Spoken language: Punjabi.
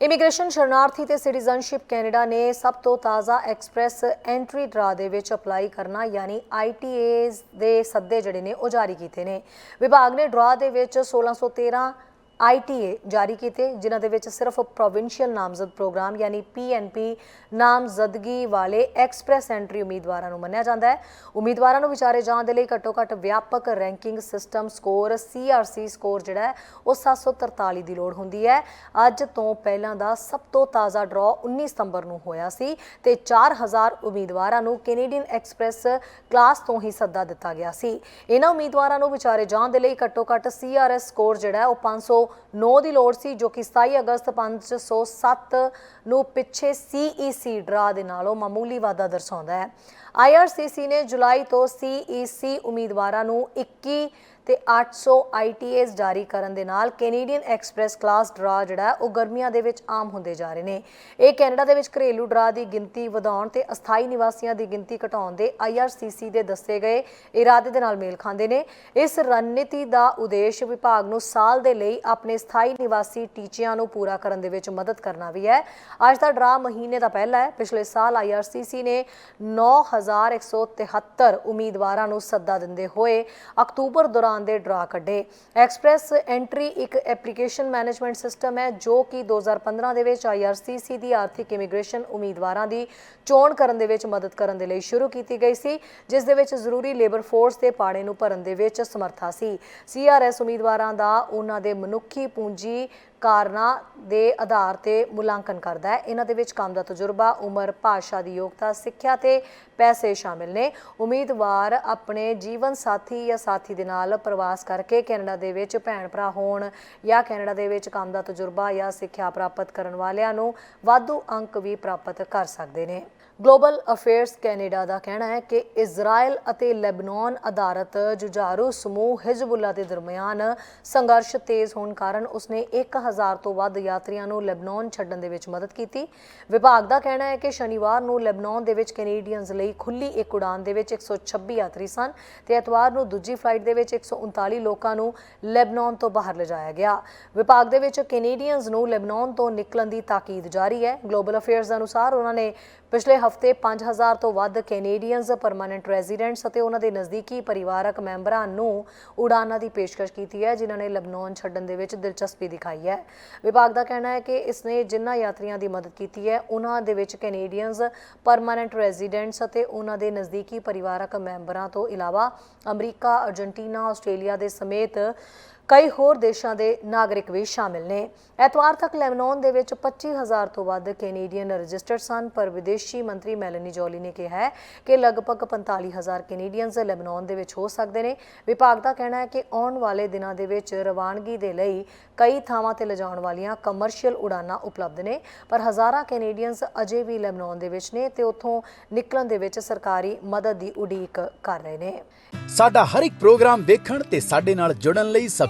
ਇਮੀਗ੍ਰੇਸ਼ਨ ਸ਼ਰਨਾਰਥੀ ਤੇ ਸਿਟੀਜ਼ਨਸ਼ਿਪ ਕੈਨੇਡਾ ਨੇ ਸਭ ਤੋਂ ਤਾਜ਼ਾ ਐਕਸਪ੍ਰੈਸ ਐਂਟਰੀ ਡਰਾ ਦੇ ਵਿੱਚ ਅਪਲਾਈ ਕਰਨਾ, ਯਾਨੀ ਆਈਟੀਏਜ਼ ਦੇ ਸੱਦੇ ਜਿਹੜੇ ਨੇ ਉਹ ਜਾਰੀ ਕੀਤੇ ਨੇ। ਵਿਭਾਗ ਨੇ ਡਰਾ ਦੇ ਵਿੱਚ 1613 ਆਈਟੀਏ ਜਾਰੀ ਕੀਤੇ, ਜਿਨ੍ਹਾਂ ਦੇ ਵਿੱਚ ਸਿਰਫ ਪ੍ਰੋਵਿੰਸ਼ੀਅਲ ਨਾਮਜ਼ਦ ਪ੍ਰੋਗਰਾਮ ਯਾਨੀ ਪੀਐਨਪੀ ਨਾਮਜ਼ਦਗੀ ਵਾਲੇ ਐਕਸਪ੍ਰੈਸ ਐਂਟਰੀ ਉਮੀਦਵਾਰਾਂ ਨੂੰ ਮੰਨਿਆ ਜਾਂਦਾ ਹੈ। ਉਮੀਦਵਾਰਾਂ ਨੂੰ ਵਿਚਾਰੇ ਜਾਣ ਦੇ ਲਈ ਘੱਟੋ-ਘੱਟ ਵਿਆਪਕ ranking system score CRC score ਜਿਹੜਾ ਹੈ, ਉਹ 743 ਦੀ ਲੋੜ ਹੁੰਦੀ ਹੈ। ਅੱਜ ਤੋਂ ਪਹਿਲਾਂ ਦਾ ਸਭ ਤੋਂ ਤਾਜ਼ਾ ਡਰਾ 19 ਸਤੰਬਰ ਨੂੰ ਹੋਇਆ ਸੀ ਤੇ 4000 ਉਮੀਦਵਾਰਾਂ ਨੂੰ ਕੈਨੇਡੀਅਨ ਐਕਸਪ੍ਰੈਸ ਕਲਾਸ ਤੋਂ ਹੀ ਸੱਦਾ ਦਿੱਤਾ ਗਿਆ ਸੀ। ਇਹਨਾਂ ਉਮੀਦਵਾਰਾਂ ਨੂੰ ਵਿਚਾਰੇ ਜਾਣ ਦੇ ਲਈ ਘੱਟੋ-ਘੱਟ ਸੀਆਰਐਸ ਸਕੋਰ ਜਿਹੜਾ ਹੈ, ਉਹ 509 ਦੀ ਲੋੜ ਸੀ, ਜੋ ਕਿ 27 ਅਗਸਤ 507 ਨੂੰ ਪਿੱਛੇ ਸੀਈਸੀ ਡਰਾ ਦੇ ਨਾਲੋਂ ਮਾਮੂਲੀ ਵਾਧਾ ਦਰਸਾਉਂਦਾ ਹੈ। ਆਈਆਰਸੀਸੀ ਨੇ ਜੁਲਾਈ ਤੋਂ ਸੀਈਸੀ ਉਮੀਦਵਾਰਾਂ ਨੂੰ 21 ਤੇ 800 ਆਈਟੀਐਸ ਜਾਰੀ ਕਰਨ ਦੇ ਨਾਲ ਕੈਨੇਡੀਅਨ ਐਕਸਪ੍ਰੈਸ ਕਲਾਸ ਡਰਾ ਜਿਹੜਾ ਉਹ ਗਰਮੀਆਂ ਦੇ ਵਿੱਚ ਆਮ ਹੁੰਦੇ ਜਾ ਰਹੇ ਨੇ। ਇਹ ਕੈਨੇਡਾ ਦੇ ਵਿੱਚ ਘਰੇਲੂ ਡਰਾ ਦੀ ਗਿਣਤੀ ਵਧਾਉਣ ਤੇ ਅਸਥਾਈ ਨਿਵਾਸੀਆਂ ਦੀ ਗਿਣਤੀ ਘਟਾਉਣ ਦੇ ਆਈਆਰਸੀਸੀ ਦੇ ਦੱਸੇ ਗਏ ਇਰਾਦੇ ਦੇ ਨਾਲ ਮੇਲ ਖਾਂਦੇ ਨੇ। ਇਸ ਰਣਨੀਤੀ ਦਾ ਉਦੇਸ਼ ਵਿਭਾਗ ਨੂੰ ਸਾਲ ਦੇ ਲਈ ਆਪਣੇ ਸਥਾਈ ਨਿਵਾਸੀ ਟੀਚਿਆਂ ਨੂੰ ਪੂਰਾ ਕਰਨ ਦੇ ਵਿੱਚ ਮਦਦ ਕਰਨਾ ਵੀ ਹੈ। ਅੱਜ ਦਾ ਡਰਾ ਮਹੀਨੇ ਦਾ ਪਹਿਲਾ ਹੈ। ਪਿਛਲੇ ਸਾਲ ਆਈਆਰਸੀਸੀ ਨੇ 9173 ਉਮੀਦਵਾਰਾਂ ਨੂੰ ਸੱਦਾ ਦਿੰਦੇ ਹੋਏ ਅਕਤੂਬਰ ਦੌਰਾਨ ਦੇ ਡਰਾ ਕੱਢੇ। ਐਕਸਪ੍ਰੈਸ ਐਂਟਰੀ ਇੱਕ ਐਪਲੀਕੇਸ਼ਨ ਮੈਨੇਜਮੈਂਟ ਸਿਸਟਮ ਹੈ, ਜੋ ਕਿ 2015 ਦੇ ਵਿੱਚ ਆਈਆਰਸੀਸੀ ਦੀ ਆਰਥਿਕ ਇਮੀਗ੍ਰੇਸ਼ਨ ਉਮੀਦਵਾਰਾਂ ਦੀ ਚੋਣ ਕਰਨ ਦੇ ਵਿੱਚ ਮਦਦ ਕਰਨ ਦੇ ਲਈ ਸ਼ੁਰੂ ਕੀਤੀ ਗਈ ਸੀ, ਜਿਸ ਦੇ ਵਿੱਚ ਜ਼ਰੂਰੀ ਲੇਬਰ ਫੋਰਸ ਦੇ ਪਾੜੇ ਨੂੰ ਭਰਨ ਦੇ ਵਿੱਚ ਸਮਰੱਥਾ ਸੀ। ਸੀਆਰਐਸ ਉਮੀਦਵਾਰਾਂ ਦਾ ਉਹਨਾਂ ਦੇ ਮਨੁੱਖੀ ਪੂੰਜੀ ਕਾਰਨਾਂ ਦੇ ਆਧਾਰ ਤੇ ਮੁਲਾਂਕਣ ਕਰਦਾ ਹੈ। ਇਹਨਾਂ ਦੇ ਵਿੱਚ ਕੰਮ ਦਾ ਤਜਰਬਾ, ਉਮਰ, ਭਾਸ਼ਾ ਦੀ ਯੋਗਤਾ, ਸਿੱਖਿਆ ਤੇ ਪੈਸੇ ਸ਼ਾਮਿਲ ਨੇ। ਉਮੀਦਵਾਰ ਆਪਣੇ ਜੀਵਨ ਸਾਥੀ ਜਾਂ ਸਾਥੀ ਦੇ ਨਾਲ ਪ੍ਰਵਾਸ ਕਰਕੇ ਕੈਨੇਡਾ ਦੇ ਵਿੱਚ ਭੈਣ ਭਰਾ ਹੋਣ ਜਾਂ ਕੈਨੇਡਾ ਦੇ ਵਿੱਚ ਕੰਮ ਦਾ ਤਜਰਬਾ ਜਾਂ ਸਿੱਖਿਆ ਪ੍ਰਾਪਤ ਕਰਨ ਵਾਲਿਆਂ ਨੂੰ ਵਾਧੂ ਅੰਕ ਵੀ ਪ੍ਰਾਪਤ ਕਰ ਸਕਦੇ ਨੇ। ਗਲੋਬਲ ਅਫੇਅਰਸ ਕੈਨੇਡਾ ਦਾ ਕਹਿਣਾ ਹੈ ਕਿ ਇਜ਼ਰਾਈਲ ਅਤੇ ਲੈਬਨਾਨ ਆਧਾਰਿਤ ਜੁਝਾਰੂ ਸਮੂਹ ਹਿਜ਼ਬੁੱਲਾ ਦੇ ਦਰਮਿਆਨ ਸੰਘਰਸ਼ ਤੇਜ਼ ਹੋਣ ਕਾਰਨ ਉਸਨੇ 1000 ਤੋਂ ਵੱਧ ਯਾਤਰੀਆਂ ਨੂੰ ਲੈਬਨਾਨ ਛੱਡਣ ਦੇ ਵਿੱਚ ਮਦਦ ਕੀਤੀ। ਵਿਭਾਗ ਦਾ ਕਹਿਣਾ ਹੈ ਕਿ ਸ਼ਨੀਵਾਰ ਨੂੰ ਲੈਬਨਾਨ ਦੇ ਵਿੱਚ ਕੈਨੇਡੀਅਨਜ਼ ਲਈ ਖੁੱਲੀ ਇੱਕ ਉਡਾਨ ਦੇ ਵਿੱਚ 126 ਯਾਤਰੀ ਸਨ ਤੇ ਐਤਵਾਰ ਨੂੰ ਦੂਜੀ ਫਲਾਈਟ ਦੇ ਵਿੱਚ 139 ਲੋਕਾਂ ਨੂੰ ਲੈਬਨਾਨ ਤੋਂ ਬਾਹਰ ਲਿਜਾਇਆ ਗਿਆ। ਵਿਭਾਗ ਦੇ ਵਿੱਚ ਕੈਨੇਡੀਅਨਜ਼ ਨੂੰ ਲੈਬਨਾਨ ਤੋਂ ਨਿਕਲਣ ਦੀ ਤਾਕੀਦ ਜਾਰੀ ਹੈ। ਗਲੋਬਲ ਅਫੇਅਰਸ ਅਨੁਸਾਰ ਉਹਨਾਂ ਨੇ ਪਿਛਲੇ ਹਫ਼ਤੇ 5000 ਤੋਂ ਵੱਧ ਕੈਨੇਡੀਅਨਜ਼ ਪਰਮਾਨੈਂਟ ਰੈਜ਼ੀਡੈਂਟਸ ਅਤੇ ਉਹਨਾਂ ਦੇ ਨਜ਼ਦੀਕੀ ਪਰਿਵਾਰਕ ਮੈਂਬਰਾਂ ਨੂੰ ਉਡਾਨਾਂ ਦੀ ਪੇਸ਼ਕਸ਼ ਕੀਤੀ ਹੈ, ਜਿਨ੍ਹਾਂ ਨੇ ਲਬਨਾਨ ਛੱਡਣ ਦੇ ਵਿੱਚ ਦਿਲਚਸਪੀ ਦਿਖਾਈ ਹੈ। ਵਿਭਾਗ ਦਾ ਕਹਿਣਾ ਹੈ ਕਿ ਇਸ ਨੇ ਜਿਨ੍ਹਾਂ ਯਾਤਰੀਆਂ ਦੀ ਮਦਦ ਕੀਤੀ ਹੈ, ਉਹਨਾਂ ਦੇ ਵਿੱਚ ਕੈਨੇਡੀਅਨਜ਼ ਪਰਮਾਨੈਂਟ ਰੈਜ਼ੀਡੈਂਟਸ ਅਤੇ ਉਹਨਾਂ ਦੇ ਨਜ਼ਦੀਕੀ ਪਰਿਵਾਰਕ ਮੈਂਬਰਾਂ ਤੋਂ ਇਲਾਵਾ ਅਮਰੀਕਾ, ਅਰਜਨਟੀਨਾ, ਆਸਟ੍ਰੇਲੀਆ ਦੇ ਸਮੇਤ ਕਈ ਹੋਰ ਦੇਸ਼ਾਂ ਦੇ ਨਾਗਰਿਕ ਵੀ ਸ਼ਾਮਿਲ ਨੇ। ਐਤਵਾਰ ਤੱਕ ਲੈਬਨਾਨ ਦੇ ਵਿੱਚ 25000 ਤੋਂ ਵੱਧ ਕੈਨੇਡੀਅਨ ਰਜਿਸਟਰਡ ਸਨ, ਪਰ ਵਿਦੇਸ਼ੀ ਮੰਤਰੀ ਮੈਲਨੀ ਜੋਲੀ ਨੇ ਕਿਹਾ ਹੈ ਕਿ ਲਗਭਗ 45000 ਕੈਨੇਡੀਅਨਸ ਲੈਬਨਾਨ ਦੇ ਵਿੱਚ ਹੋ ਸਕਦੇ ਨੇ। ਵਿਭਾਗ ਦਾ ਕਹਿਣਾ ਹੈ ਕਿ ਆਉਣ ਵਾਲੇ ਦਿਨਾਂ ਦੇ ਵਿੱਚ ਰਵਾਨਗੀ ਦੇ ਲਈ ਕਈ ਥਾਵਾਂ ਤੇ ਲਿਜਾਣ ਵਾਲੀਆਂ ਕਮਰਸ਼ੀਅਲ ਉਡਾਨਾਂ ਉਪਲਬਧ ਨੇ, ਪਰ ਹਜ਼ਾਰਾਂ ਕੈਨੇਡੀਅਨਸ ਅਜੇ ਵੀ ਲੈਬਨਾਨ ਦੇ ਵਿੱਚ ਨੇ ਤੇ ਉੱਥੋਂ ਨਿਕਲਣ ਦੇ ਵਿੱਚ ਸਰਕਾਰੀ ਮਦਦ ਦੀ ਉਡੀਕ ਕਰ ਰਹੇ ਨੇ। ਸਾਡਾ ਹਰ ਇੱਕ ਪ੍ਰੋਗਰਾਮ ਦੇਖਣ ਤੇ ਸਾਡੇ ਨਾਲ ਜੁੜਨ ਲਈ